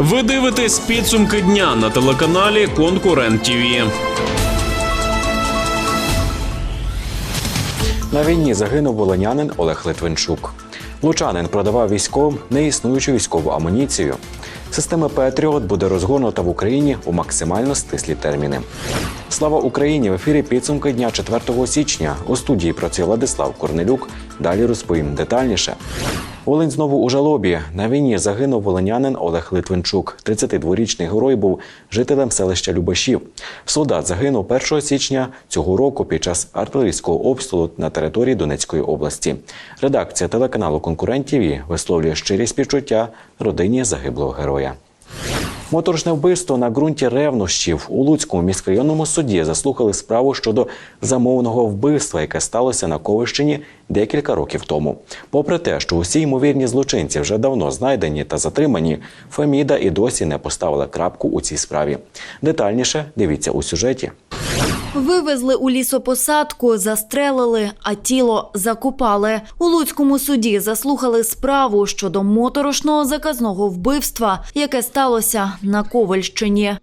Ви дивитесь підсумки дня на телеканалі Конкурент ТІВІ. На війні загинув волонянин Олег Литвинчук. Лучанин продавав військовим неіснуючу військову амуніцію. Система Петріот буде розгорнута в Україні у максимально стислі терміни. Слава Україні! В ефірі підсумки дня 4 січня. У студії працює Владислав Корнелюк. Далі розповім детальніше. Волинь знову у жалобі. На війні загинув волинянин Олег Литвинчук. 32-річний герой був жителем селища Любашів. Солдат загинув 1 січня цього року під час артилерійського обстрілу на території Донецької області. Редакція телеканалу Конкурент ТІВІ висловлює щирі співчуття родині загиблого героя. Моторошне вбивство на ґрунті ревнощів у Луцькому міськрайонному суді заслухали справу щодо замовного вбивства, яке сталося на Ковищині декілька років тому. Попри те, що усі ймовірні злочинці вже давно знайдені та затримані, Феміда і досі не поставила крапку у цій справі. Детальніше дивіться у сюжеті. Вивезли у лісопосадку, застрелили, а тіло закопали. У Луцькому суді заслухали справу щодо моторошного заказного вбивства, яке сталося на Ковальщині.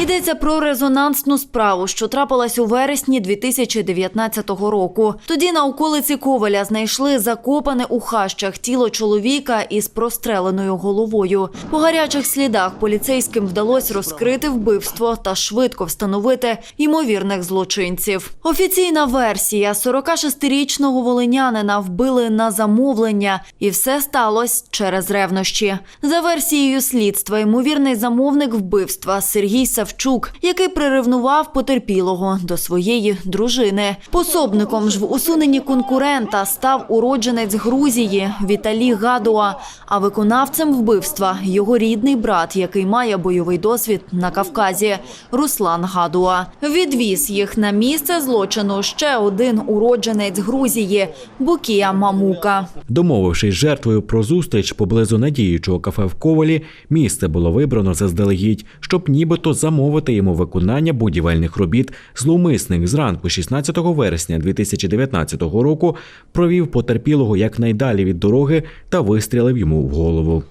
Йдеться про резонансну справу, що трапилась у вересні 2019 року. Тоді на околиці Коваля знайшли закопане у хащах тіло чоловіка із простреленою головою. По гарячих слідах поліцейським вдалося розкрити вбивство та швидко встановити ймовірних злочинців. Офіційна версія 46-річного волинянина вбили на замовлення, і все сталося через ревнощі. За версією слідства, ймовірний замовник вбивства Сергій Савчук, який приревнував потерпілого до своєї дружини. Пособником ж в усуненні конкурента став уродженець Грузії Віталій Гадуа, а виконавцем вбивства його рідний брат, який має бойовий досвід на Кавказі Руслан Гадуа. Відвіз їх на місце злочину ще один уродженець Грузії Букія Мамука. Домовившись жертвою про зустріч поблизу надіючого кафе в Ковалі, місце було вибрано заздалегідь, щоб нібито замовити йому виконання будівельних робіт. Зловмисник зранку 16 вересня 2019 року провів потерпілого якнайдалі від дороги та вистрілив йому в голову.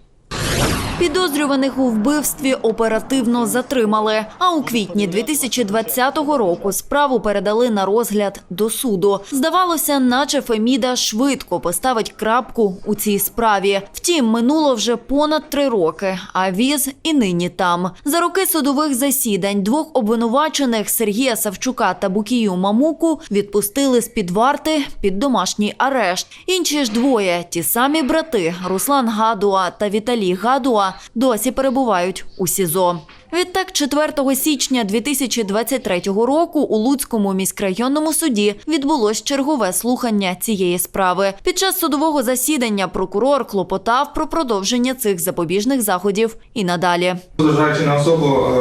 Підозрюваних у вбивстві оперативно затримали. А у квітні 2020 року справу передали на розгляд до суду. Здавалося, наче Феміда швидко поставить крапку у цій справі. Втім, минуло вже понад три роки, а віз і нині там. За роки судових засідань двох обвинувачених Сергія Савчука та Букію Мамуку відпустили з під варти під домашній арешт. Інші ж двоє, ті самі брати Руслан Гадуа та Віталій Гадуа, досі перебувають у СІЗО. Відтак, 4 січня 2023 року у Луцькому міськрайонному суді відбулось чергове слухання цієї справи. Під час судового засідання прокурор клопотав про продовження цих запобіжних заходів і надалі. Зважаючи на особу е,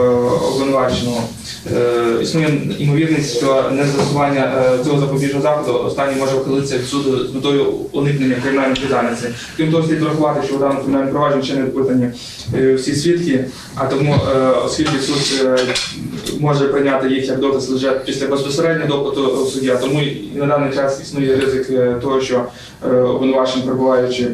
обвинуваченого, е, існує ймовірність, що незастосування е, цього запобіжного заходу останній може ухилитися від суду з метою уникнення кримінальної відповідальності. Крім того, слід врахувати, що в даному кримінальному провадженні ще не допитані всі свідки, а тому, оскільки суд е, може прийняти їх як доказ лише після безпосереднього допиту суддя, тому на даний час існує ризик е, того, що обвинувачення перебуваючи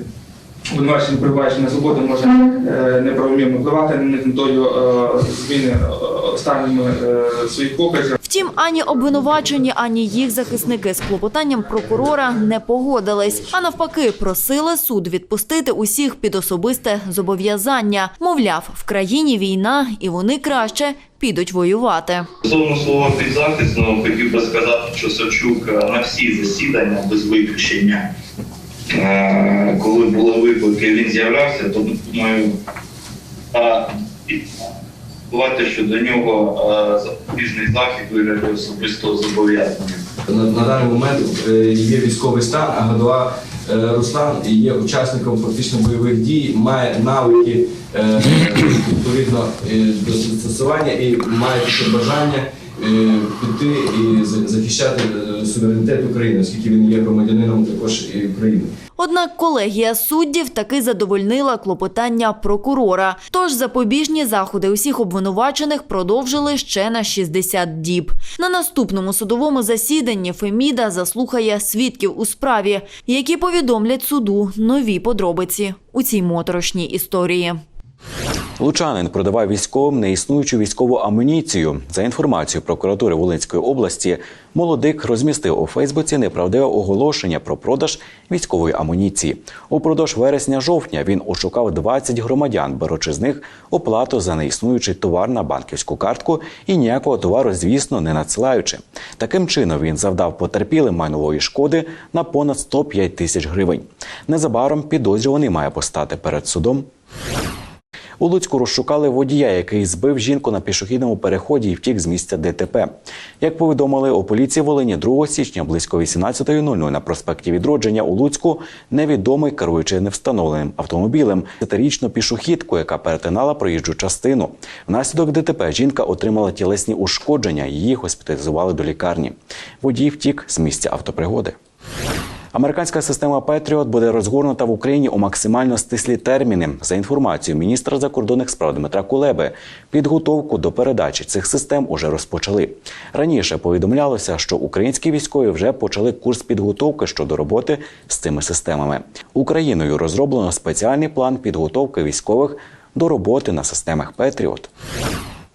Обвинувачений перебуваючи на свободу, може е, неправомірно впливати на них метою е, зміни е, останніми е, своїх показів. Втім, ані обвинувачені, ані їх захисники з клопотанням прокурора не погодились, а навпаки, просили суд відпустити усіх під особисте зобов'язання. Мовляв, в країні війна, і вони краще підуть воювати. Стосовно слова підзахисного, хотів би сказати, що Савчук е, на всі засідання без виключення, е, коли були виклики, він з'являвся, то думаю, бувати, що до нього запобіжний захід виглядає особистого зобов'язання. На, даний момент е, є військовий стан, а Гадуа е, Руслан є учасником фактично бойових дій, має навики е, відповідно до застосування і має бажання піти і захищати е, суверенітет України, оскільки він є громадянином також і України. Однак колегія суддів таки задовольнила клопотання прокурора. Тож запобіжні заходи усіх обвинувачених продовжили ще на 60 діб. На наступному судовому засіданні Феміда заслухає свідків у справі, які повідомлять суду нові подробиці у цій моторошній історії. Лучанин продавав військовим неіснуючу військову амуніцію. За інформацією прокуратури Волинської області, молодик розмістив у Фейсбуці неправдиве оголошення про продаж військової амуніції. Упродовж вересня-жовтня він ошукав 20 громадян, беручи з них оплату за неіснуючий товар на банківську картку і ніякого товару, звісно, не надсилаючи. Таким чином він завдав потерпілим майнової шкоди на понад 105 тисяч гривень. Незабаром підозрюваний має постати перед судом. У Луцьку розшукали водія, який збив жінку на пішохідному переході і втік з місця ДТП. Як повідомили у поліції Волині 2 січня близько 18.00 на проспекті Відродження у Луцьку невідомий керуючи невстановленим автомобілем п'ятирічну пішохідку, яка перетинала проїжджу частину. Внаслідок ДТП жінка отримала тілесні ушкодження. Її госпіталізували до лікарні. Водій втік з місця автопригоди. Американська система Петріот буде розгорнута в Україні у максимально стислі терміни. За інформацією міністра закордонних справ Дмитра Кулеби, підготовку до передачі цих систем уже розпочали. Раніше повідомлялося, що українські військові вже почали курс підготовки щодо роботи з цими системами. Україною розроблено спеціальний план підготовки військових до роботи на системах Петріот.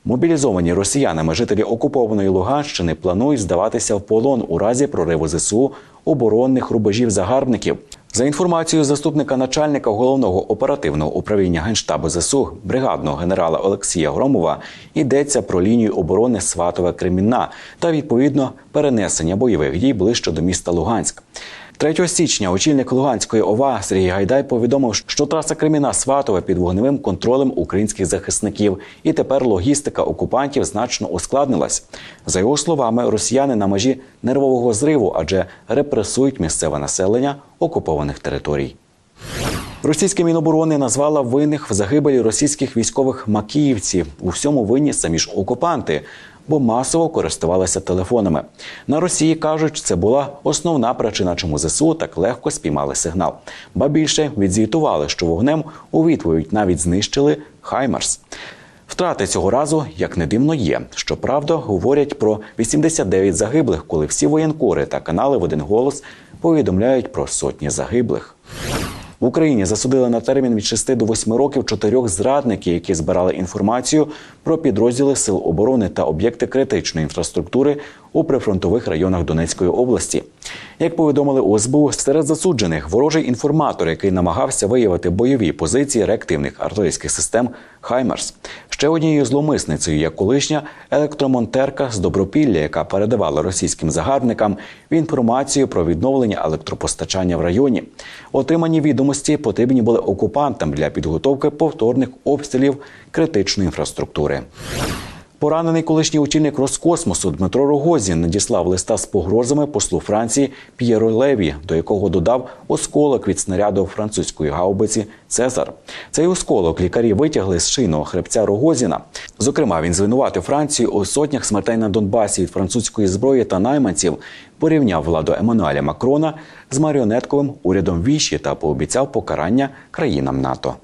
Мобілізовані росіянами жителі окупованої Луганщини планують здаватися в полон у разі прориву ЗСУ оборонних рубежів загарбників. За інформацією заступника начальника головного оперативного управління генштабу ЗСУ бригадного генерала Олексія Громова йдеться про лінію оборони Сватове Кремінна та відповідно перенесення бойових дій ближче до міста Луганськ. 3 січня очільник Луганської ОВА Сергій Гайдай повідомив, що траса Креміна Сватове під вогневим контролем українських захисників, і тепер логістика окупантів значно ускладнилась. За його словами, росіяни на межі нервового зриву, адже репресують місцеве населення окупованих територій. Російське міноборони назвала винних в загибелі російських військових макіївців. У всьому винні самі ж окупанти, бо масово користувалися телефонами. На Росії кажуть, це була основна причина, чому ЗСУ так легко спіймали сигнал. Ба більше відзвітували, що вогнем у відповідь навіть знищили Хаймарс. Втрати цього разу, як не дивно, є. Щоправда, говорять про 89 загиблих, коли всі воєнкори та канали в один голос повідомляють про сотні загиблих. В Україні засудили на термін від 6 до 8 років чотирьох зрадників, які збирали інформацію про підрозділи сил оборони та об'єкти критичної інфраструктури у прифронтових районах Донецької області. Як повідомили у СБУ, серед засуджених ворожий інформатор, який намагався виявити бойові позиції реактивних артилерійських систем Хаймерс. Ще однією зломисницею є колишня електромонтерка з Добропілля, яка передавала російським загарбникам інформацію про відновлення електропостачання в районі. Отримані відомості потрібні були окупантам для підготовки повторних обстрілів критичної інфраструктури. Поранений колишній очільник Роскосмосу Дмитро Рогозін надіслав листа з погрозами послу Франції П'єро Леві, до якого додав осколок від снаряду французької гаубиці Цезар. Цей осколок лікарі витягли з шийного хребця Рогозіна. Зокрема, він звинуватив Францію у сотнях смертей на Донбасі від французької зброї та найманців, порівняв владу Еммануеля Макрона з маріонетковим урядом Віші та пообіцяв покарання країнам НАТО.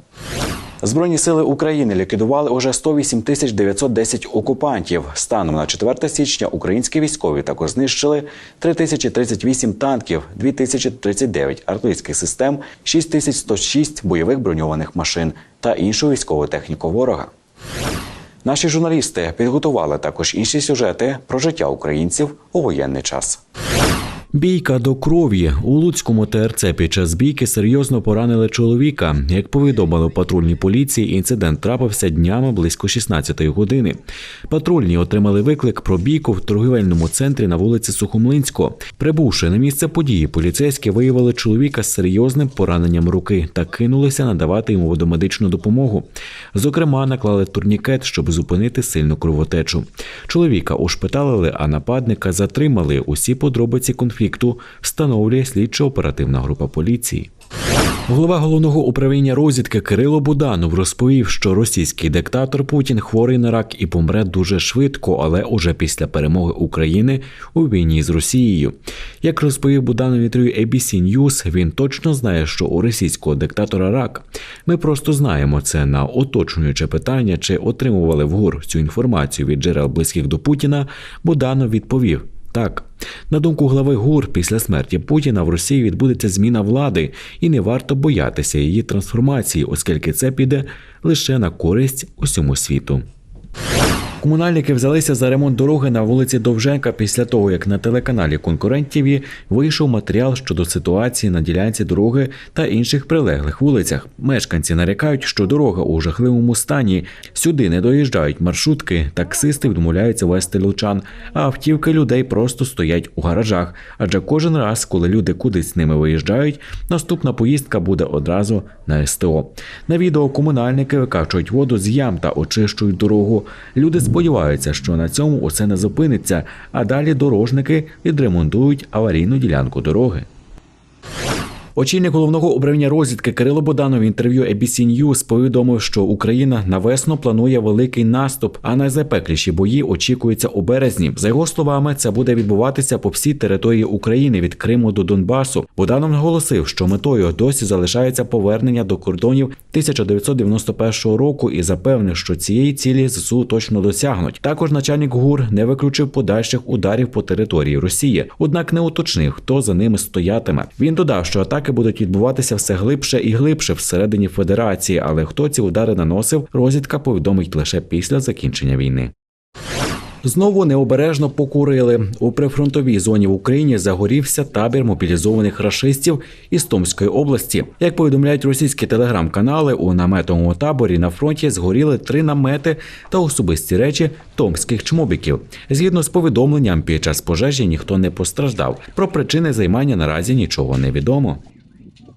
Збройні сили України ліквідували уже 108 тисяч 910 окупантів. Станом на 4 січня українські військові також знищили 3038 танків, 2039 артилерійських систем, 6106 бойових броньованих машин та іншу військову техніку ворога. Наші журналісти підготували також інші сюжети про життя українців у воєнний час. Бійка до крові у Луцькому ТРЦ під час бійки серйозно поранили чоловіка. Як повідомили в патрульній поліції, інцидент трапився днями близько 16-ї години. Патрульні отримали виклик про бійку в торгівельному центрі на вулиці Сухомлинського. Прибувши на місце події, поліцейські виявили чоловіка з серйозним пораненням руки та кинулися надавати йому водомедичну допомогу. Зокрема, наклали турнікет, щоб зупинити сильну кровотечу. Чоловіка ушпиталили, а нападника затримали. Усі подробиці конфлікту встановлює слідчо-оперативна група поліції. Голова головного управління розвідки Кирило Буданов розповів, що російський диктатор Путін хворий на рак і помре дуже швидко, але уже після перемоги України у війні з Росією. Як розповів Буданов інтерв'ю ABC News, він точно знає, що у російського диктатора рак. Ми просто знаємо це на уточнююче питання, чи отримували вгор цю інформацію від джерел близьких до Путіна. Буданов відповів: Так, на думку глави ГУР, після смерті Путіна в Росії відбудеться зміна влади, і не варто боятися її трансформації, оскільки це піде лише на користь усьому світу. Комунальники взялися за ремонт дороги на вулиці Довженка після того, як на телеканалі конкурентів вийшов матеріал щодо ситуації на ділянці дороги та інших прилеглих вулицях. Мешканці нарікають, що дорога у жахливому стані. Сюди не доїжджають маршрутки, таксисти відмовляються вести лучан, а автівки людей просто стоять у гаражах. Адже кожен раз, коли люди кудись з ними виїжджають, наступна поїздка буде одразу на СТО. На відео комунальники викачують воду з ям та очищують дорогу. Люди сподіваються, що на цьому усе не зупиниться, а далі дорожники відремонтують аварійну ділянку дороги. Очільник головного управління розвідки Кирило Боданов в інтерв'ю ABC News повідомив, що Україна на весну планує великий наступ, а найзапекліші бої очікуються у березні. За його словами, це буде відбуватися по всій території України від Криму до Донбасу. Боданов наголосив, що метою досі залишається повернення до кордонів 1991 року і запевнив, що цієї цілі ЗСУ точно досягнуть. Також начальник ГУР не виключив подальших ударів по території Росії, однак не уточнив, хто за ними стоятиме. Він додав, що атаки будуть відбуватися все глибше і глибше всередині федерації, але хто ці удари наносив, розвідка повідомить лише після закінчення війни. Знову необережно покурили. У прифронтовій зоні в Україні загорівся табір мобілізованих рашистів із Томської області. Як повідомляють російські телеграм-канали, у наметовому таборі на фронті згоріли три намети та особисті речі томських чмобіків. Згідно з повідомленням, під час пожежі ніхто не постраждав. Про причини займання наразі нічого не відомо.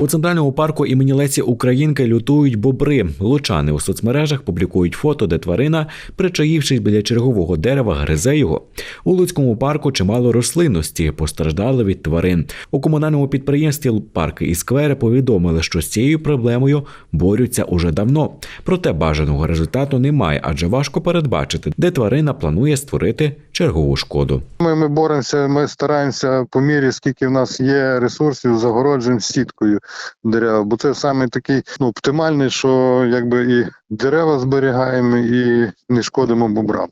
У центральному парку імені Лесі Українки лютують бобри. Лучани у соцмережах публікують фото, де тварина, причаївшись біля чергового дерева, гризе його. У Луцькому парку чимало рослинності постраждали від тварин. У комунальному підприємстві парки і сквери повідомили, що з цією проблемою борються уже давно. Проте бажаного результату немає, адже важко передбачити, де тварина планує створити чергову шкоду. Ми, ми боремося, ми стараємося по мірі, скільки в нас є ресурсів, загороджуємо сіткою дерева. Бо це саме такий ну, оптимальний, що якби і дерева зберігаємо, і не шкодимо бобрам.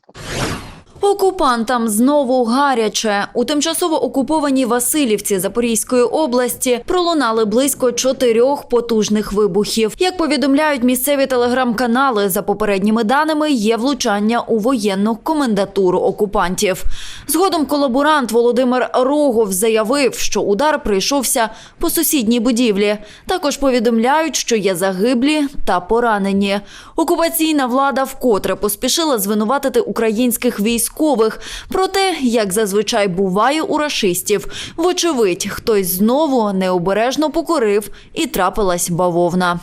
Окупантам знову гаряче. У тимчасово окупованій Васильівці Запорізької області пролунали близько чотирьох потужних вибухів. Як повідомляють місцеві телеграм-канали, за попередніми даними є влучання у воєнну комендатуру окупантів. Згодом колаборант Володимир Рогов заявив, що удар прийшовся по сусідній будівлі. Також повідомляють, що є загиблі та поранені. Окупаційна влада вкотре поспішила звинуватити українських військових. Проте, як зазвичай буває у рашистів, вочевидь, хтось знову необережно покорив і трапилась бавовна.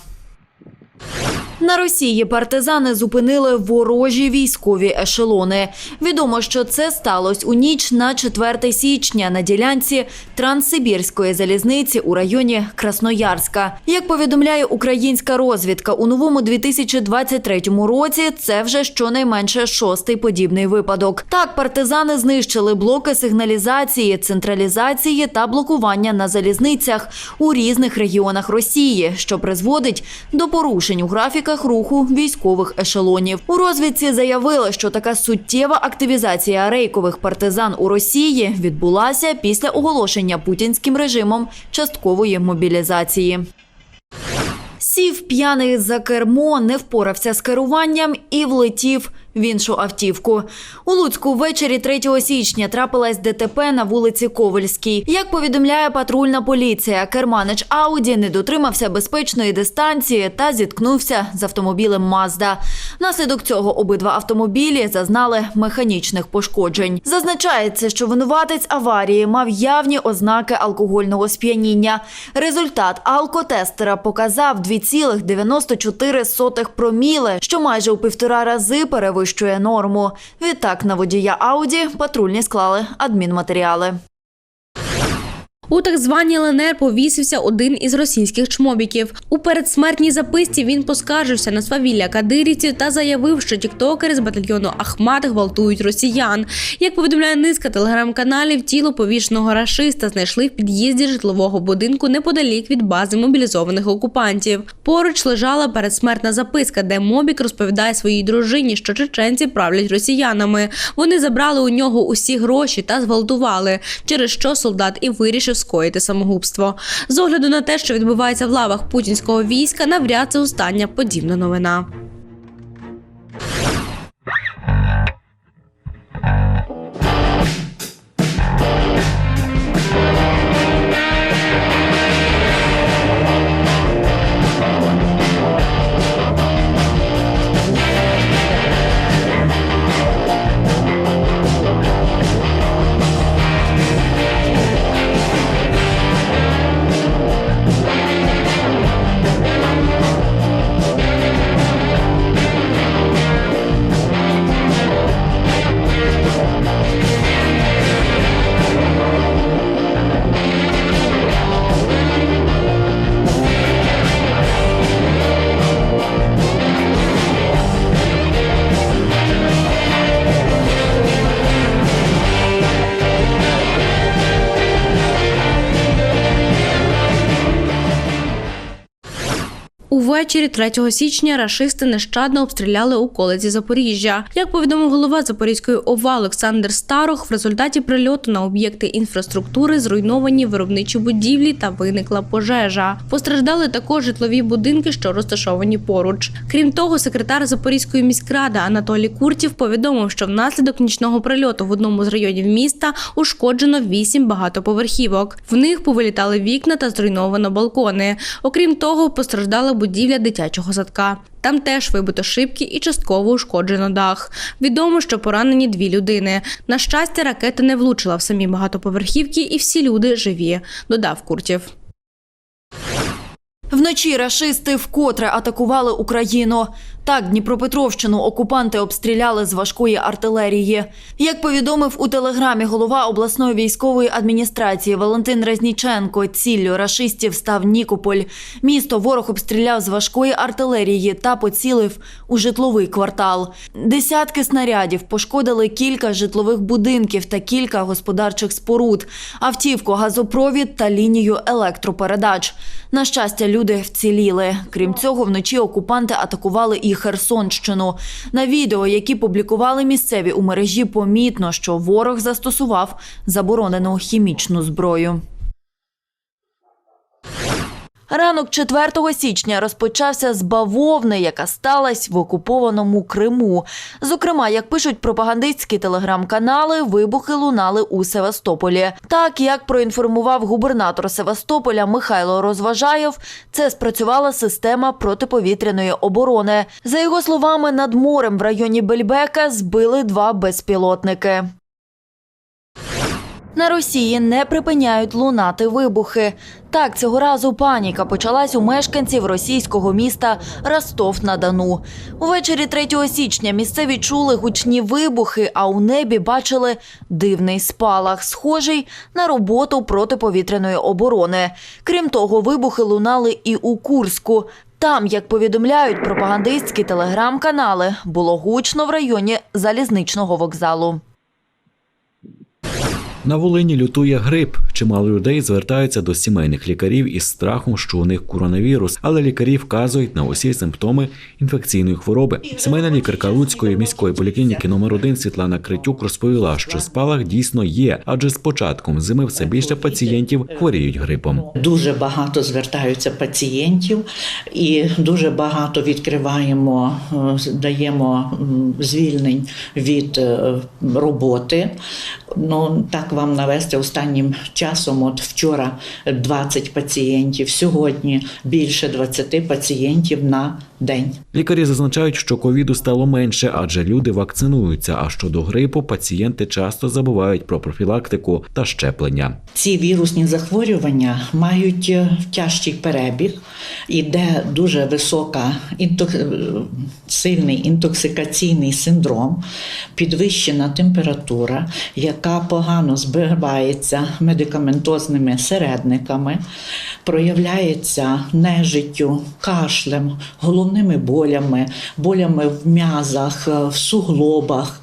На Росії партизани зупинили ворожі військові ешелони. Відомо, що це сталося у ніч на 4 січня на ділянці Транссибірської залізниці у районі Красноярська. Як повідомляє українська розвідка, у новому 2023 році це вже щонайменше шостий подібний випадок. Так, партизани знищили блоки сигналізації, централізації та блокування на залізницях у різних регіонах Росії, що призводить до порушень у графіках руху військових ешелонів. У розвідці заявили, що така суттєва активізація рейкових партизан у Росії відбулася після оголошення путінським режимом часткової мобілізації. Сів п'яний за кермо, не впорався з керуванням і влетів в іншу автівку. У Луцьку ввечері 3 січня трапилась ДТП на вулиці Ковальській. Як повідомляє патрульна поліція, керманич Ауді не дотримався безпечної дистанції та зіткнувся з автомобілем Мазда. Наслідок цього обидва автомобілі зазнали механічних пошкоджень. Зазначається, що винуватець аварії мав явні ознаки алкогольного сп'яніння. Результат алкотестера показав 2,94 проміли, що майже у півтора рази перевищує норму. Відтак на водія Ауді патрульні склали адмінматеріали. У так званій ЛНР повісився один із російських чмобіків. У передсмертній записці він поскаржився на свавілля кадирівців та заявив, що тіктокери з батальйону Ахмат гвалтують росіян. Як повідомляє низка телеграм-каналів, тіло повішеного рашиста знайшли в під'їзді житлового будинку неподалік від бази мобілізованих окупантів. Поруч лежала передсмертна записка, де Мобік розповідає своїй дружині, що чеченці правлять росіянами. Вони забрали у нього усі гроші та зґвалтували, через що солдат і вирішив скоїти самогубство. З огляду на те, що відбувається в лавах путінського війська, навряд це остання подібна новина. Увечері 3 січня рашисти нещадно обстріляли околиці Запоріжжя. Як повідомив голова Запорізької ОВА Олександр Старох, в результаті прильоту на об'єкти інфраструктури зруйновані виробничі будівлі та виникла пожежа. Постраждали також житлові будинки, що розташовані поруч. Крім того, секретар Запорізької міськради Анатолій Куртів повідомив, що внаслідок нічного прильоту в одному з районів міста ушкоджено вісім багатоповерхівок. В них повилітали вікна та зруйновано балкони. Окрім того, постраждала будівля дитячого садка. Там теж вибито шибки і частково ушкоджено дах. Відомо, що поранені дві людини. На щастя, ракета не влучила в самі багатоповерхівки, і всі люди живі, додав Куртів. Вночі рашисти вкотре атакували Україну. Так, Дніпропетровщину окупанти обстріляли з важкої артилерії. Як повідомив у телеграмі голова обласної військової адміністрації Валентин Резніченко, ціллю рашистів став Нікополь. Місто ворог обстріляв з важкої артилерії та поцілив у житловий квартал. Десятки снарядів пошкодили кілька житлових будинків та кілька господарчих споруд, автівку, газопровід та лінію електропередач. На щастя, люди вціліли. Крім цього, вночі окупанти атакували і Херсонщину. На відео, які публікували місцеві у мережі, помітно, що ворог застосував заборонену хімічну зброю. Ранок 4 січня розпочався з бавовни, яка сталася в окупованому Криму. Зокрема, як пишуть пропагандистські телеграм-канали, вибухи лунали у Севастополі. Так як проінформував губернатор Севастополя Михайло Розважаєв, це спрацювала система протиповітряної оборони. За його словами, над морем в районі Бельбека збили два безпілотники. На Росії не припиняють лунати вибухи. Так, цього разу паніка почалась у мешканців російського міста Ростов-на-Дону. Увечері 3 січня місцеві чули гучні вибухи, а у небі бачили дивний спалах, схожий на роботу протиповітряної оборони. Крім того, вибухи лунали і у Курську. Там, як повідомляють пропагандистські телеграм-канали, було гучно в районі залізничного вокзалу. На Волині лютує грип. Чимало людей звертаються до сімейних лікарів із страхом, що у них коронавірус, але лікарі вказують на усі симптоми інфекційної хвороби. Сімейна лікарка Луцької міської поліклініки номер 1 Світлана Критюк розповіла, що спалах дійсно є, адже з початком зими все більше пацієнтів хворіють грипом. Дуже багато звертаються пацієнтів, і дуже багато відкриваємо, е, даємо звільнень від е, роботи. Ну так вам навести останнім часом. От вчора 20 пацієнтів, сьогодні більше 20 пацієнтів на день. Лікарі зазначають, що ковіду стало менше, адже люди вакцинуються. А щодо грипу, пацієнти часто забувають про профілактику та щеплення. Ці вірусні захворювання мають е, тяжкий перебіг, іде дуже висока інток... е, сильний інтоксикаційний синдром, підвищена температура, яка погано збивається медикаментозними середниками, проявляється нежиттю, кашлем, головними болями, болями в м'язах, е, в суглобах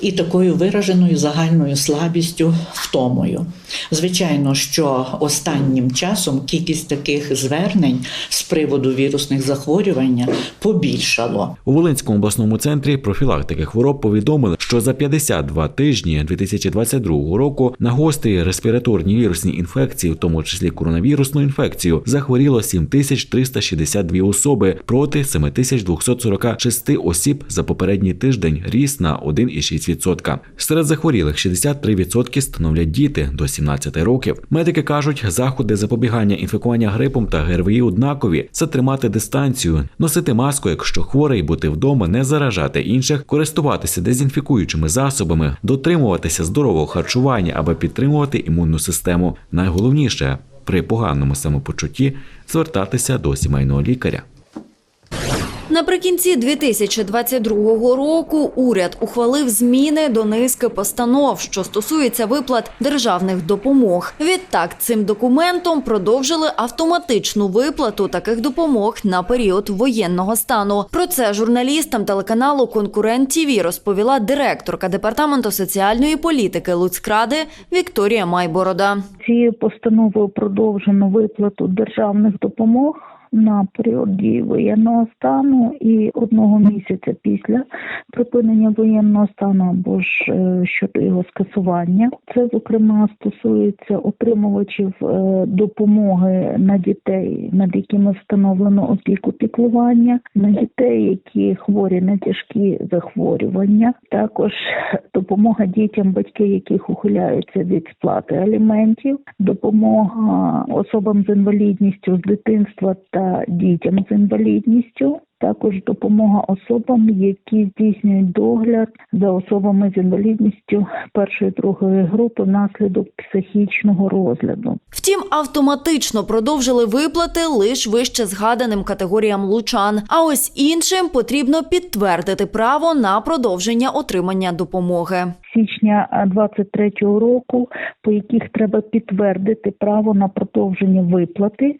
і такою вираженою загальною слабістю, втомою. Звичайно, що останнім часом кількість таких звернень з приводу вірусних захворювань побільшало. У Волинському обласному центрі профілактики хвороб повідомили, що за 52 тижні 2022 року на гострі респіраторні вірусні інфекції, в тому числі коронавірусну інфекцію, захворіло 7362 особи проти 7246 осіб за попередній тиждень, ріс на 1,6%. Серед захворілих 63% становлять діти до 17 років. Медики кажуть, заходи запобігання інфікування грипом та ГРВІ однакові це тримати дистанцію, носити маску, якщо хворий, бути вдома, не заражати інших, користуватися дезінфікуючими засобами, дотримуватися здорового харчування, аби підтримувати імунну систему. Найголовніше при поганому самопочутті звертатися до сімейного лікаря. Наприкінці 2022 року уряд ухвалив зміни до низки постанов, що стосуються виплат державних допомог. Відтак, цим документом продовжили автоматичну виплату таких допомог на період воєнного стану. Про це журналістам телеканалу Конкурент ТІВІ розповіла директорка департаменту соціальної політики Луцькради Вікторія Майборода. Цією постановою продовжено виплату державних допомог на період дії воєнного стану і одного місяця після припинення воєнного стану або ж е, щодо його скасування. Це зокрема стосується отримувачів е, допомоги на дітей, над якими встановлено опіку піклування, на дітей, які хворі на тяжкі захворювання, також допомога дітям, батьки яких ухиляються від сплати аліментів, допомога особам з інвалідністю з дитинства та дітям з інвалідністю. Також допомога особам, які здійснюють догляд за особами з інвалідністю першої другої групи внаслідок психічного розгляду. Втім, автоматично продовжили виплати лише вище згаданим категоріям лучан. А ось іншим потрібно підтвердити право на продовження отримання допомоги. Січня 23-го року, по яких треба підтвердити право на продовження виплати.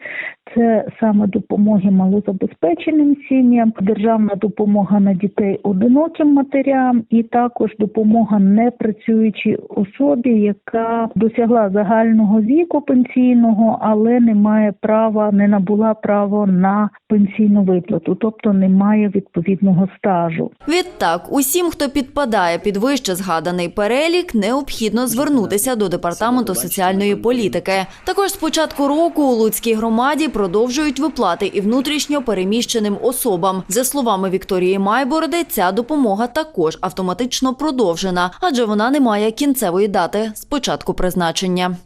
Це саме допомоги малозабезпеченим сім'ям, державна допомога на дітей одиноким матерям, і також допомога непрацюючій особі, яка досягла загального віку пенсійного, але не має права, не набула право на пенсійну виплату, тобто не має відповідного стажу. Відтак, усім, хто підпадає під вище згаданий перелік, необхідно звернутися до департаменту соціальної політики. Також з початку року у Луцькій громаді продовжують виплати і внутрішньо переміщеним особам. За словами Вікторії Майборди, ця допомога також автоматично продовжена, адже вона не має кінцевої дати з початку призначення.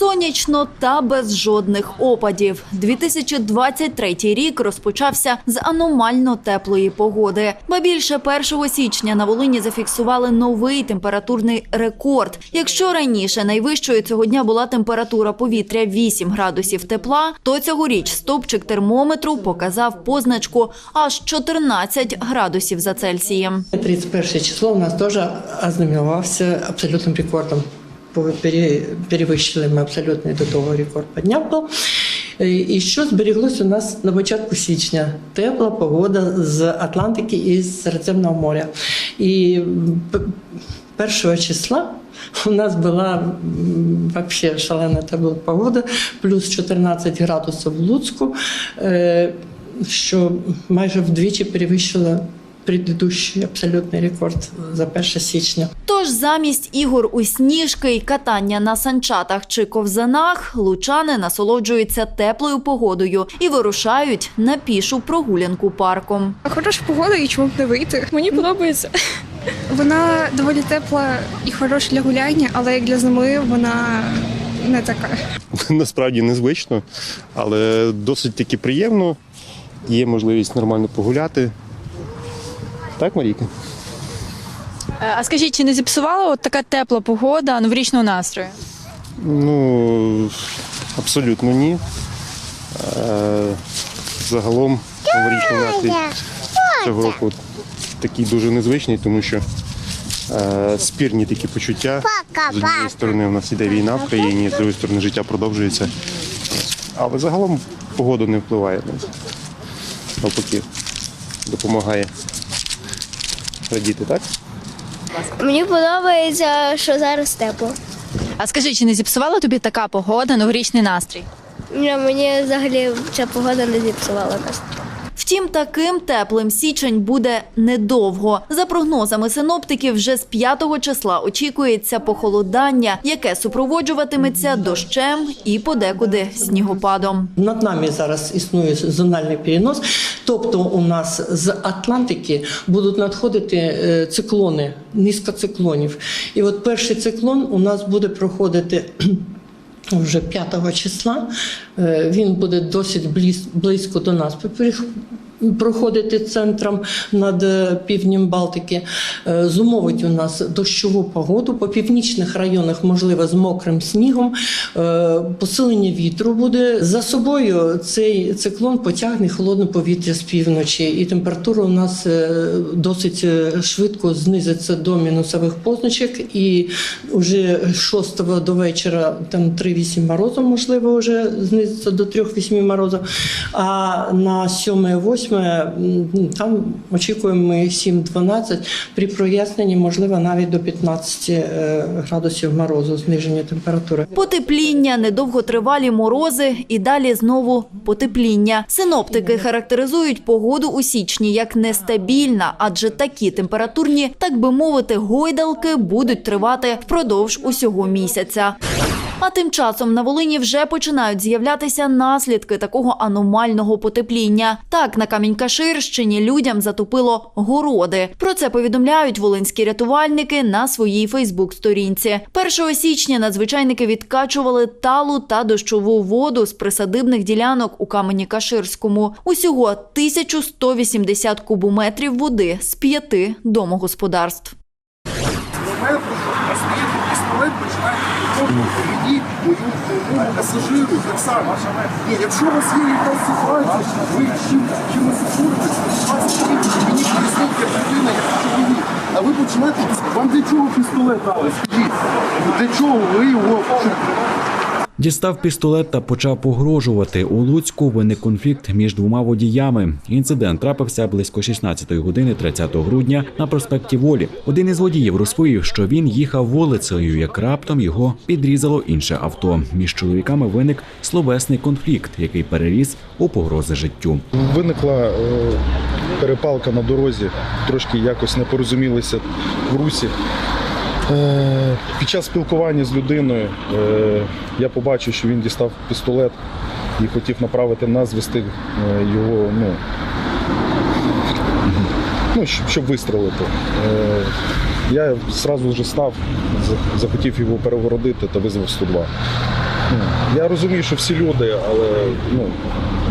Сонячно та без жодних опадів. 2023 рік розпочався з аномально теплої погоди. Ба більше 1 січня на Волині зафіксували новий температурний рекорд. Якщо раніше найвищою цього дня була температура повітря 8 градусів тепла, то цьогоріч стопчик термометру показав позначку аж 14 градусів за Цельсієм. 31 число у нас тоже ознаменовался абсолютным рекордом. Перевищили ми абсолютний до того рекорд по був. І що зберіглось у нас на початку січня? Тепла погода з Атлантики і з Середземного моря. І першого числа у нас була вообще шалена тепла погода, плюс 14 градусів в Луцьку, е, що майже вдвічі перевищило предыдущий абсолютний рекорд за 1 січня. Тож замість ігор у сніжки і катання на санчатах чи ковзанах лучани насолоджуються теплою погодою і вирушають на пішу прогулянку парком. Хороша погода і чому б не вийти. Мені подобається. Вона доволі тепла і хороша для гуляння, але як для зими вона не така. насправді незвично, але досить таки приємно. Є можливість нормально погуляти. Так, Марійка? А скажіть, чи не зіпсувала от така тепла погода новорічного настрою? Ну, абсолютно ні. Е, Загалом новорічний настрій цього року такий дуже незвичний, тому що Е, Спірні такі почуття. З однієї сторони у нас іде війна в країні, з іншої сторони життя продовжується. Але загалом погода не впливає на нас. Навпаки, допомагає радіти, так? Мені подобається, що зараз тепло. А скажи, чи не зіпсувала тобі така погода, новорічний настрій? Ні, Мені взагалі ця погода не зіпсувала нас. Втім, таким теплим січень буде недовго. За прогнозами синоптиків, вже з 5 числа очікується похолодання, яке супроводжуватиметься дощем і подекуди снігопадом. Над нами зараз існує зональний перенос, тобто у нас з Атлантики будуть надходити е, циклони, низка циклонів. І от перший циклон у нас буде проходити. Вже 5 числа Е, він буде досить близько до нас проходити центром над е, півднем Балтики. Е, Зумовить у нас дощову погоду. По північних районах, можливо, з мокрим снігом. Е, Посилення вітру буде. За собою цей циклон потягне холодне повітря з півночі, і температура у нас досить швидко знизиться до мінусових позначок. І вже 6 до вечора там 3-8 морозів, можливо, вже знизиться до 3-8 морозів. А на 7-8 м, там очікуємо ми 7-12, при проясненні, можливо, навіть до 15 е, градусів морозу, зниження температури. Потепління, недовготривалі морози і далі знову потепління. Синоптики характеризують погоду у січні як нестабільна, адже такі температурні, так би мовити, гойдалки будуть тривати впродовж усього місяця. А тим часом на Волині вже починають з'являтися наслідки такого аномального потепління. Так, на Камінь-Каширщині людям затопило городи. Про це повідомляють волинські рятувальники на своїй Фейсбук-сторінці. 1 січня надзвичайники відкачували талу та дощову воду з присадибних ділянок у Камені-Каширському. Усього 1180 кубометрів води з п'яти домогосподарств. пістолет підходити моєму пасажиру, так само. Ні, якщо у вас є якась ситуація, ви чим, чимось обуритесь, ласка, мені поясніть, як людина, як чоловік. А ви починаєте, вам для чого пістолет дали? Скажіть, для чого ви його Дістав пістолет та почав погрожувати. У Луцьку виник конфлікт між двома водіями. Інцидент трапився близько 16 години 30 грудня на проспекті Волі. Один із водіїв розповів, що він їхав вулицею, як раптом його підрізало інше авто. Між чоловіками виник словесний конфлікт, який переріс у погрози життю. Виникла е, перепалка на дорозі, трошки якось не порозумілися в русі. Е, Під час спілкування з людиною е, я побачив, що він дістав пістолет і хотів направити нас, звести е, його, ну, ну, щоб вистрелити. Я зразу вже став, захотів його перегородити та визвав 102. Ну, Я розумію, що всі люди, але ну,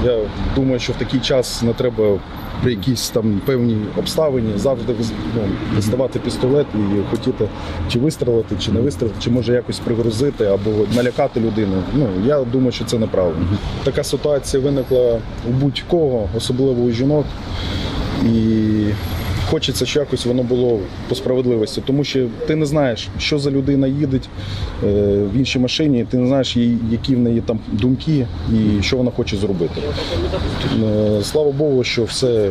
я думаю, що в такий час не треба при якійсь там певній обставині завжди ну, доставати пістолет і хотіти чи вистрелити, чи не вистрелити, чи може якось пригрозити або налякати людину. Ну я думаю, що це неправильно. Така ситуація виникла у будь-кого, особливо у жінок. І хочеться, щоб якось воно було по справедливості, тому що ти не знаєш, що за людина їде е, в іншій машині, ти не знаєш, які в неї там думки і що вона хоче зробити. Е, Слава Богу, що все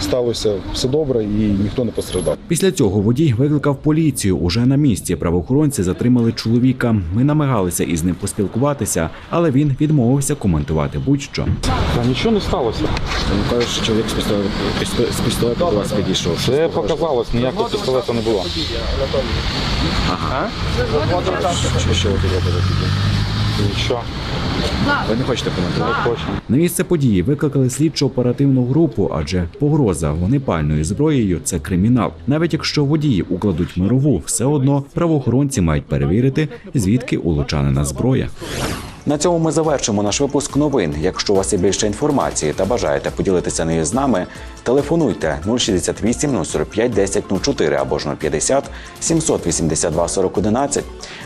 сталося все добре і ніхто не постраждав. Після цього водій викликав поліцію. Уже на місці правоохоронці затримали чоловіка. Ми намагалися із ним поспілкуватися, але він відмовився коментувати будь-що. Та нічого не сталося. Він каже, що чоловік з пістолетом до вас підійшов. Це показалось, ніякого пістолета не було. Ага. Що, що ви тут робите? Нічого. Ви не хочете коментувати? Не хочу. На місце події викликали слідчо-оперативну групу, адже погроза вогнепальною зброєю це кримінал. Навіть якщо водії укладуть мирову, все одно правоохоронці мають перевірити, звідки у лучанина зброя. На цьому ми завершимо наш випуск новин. Якщо у вас є більше інформації та бажаєте поділитися нею з нами, телефонуйте 068 045 10 04 або ж 050 782 40 11.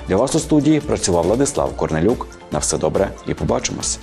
Для вас у студії працював Владислав Корнелюк. На все добре і побачимось.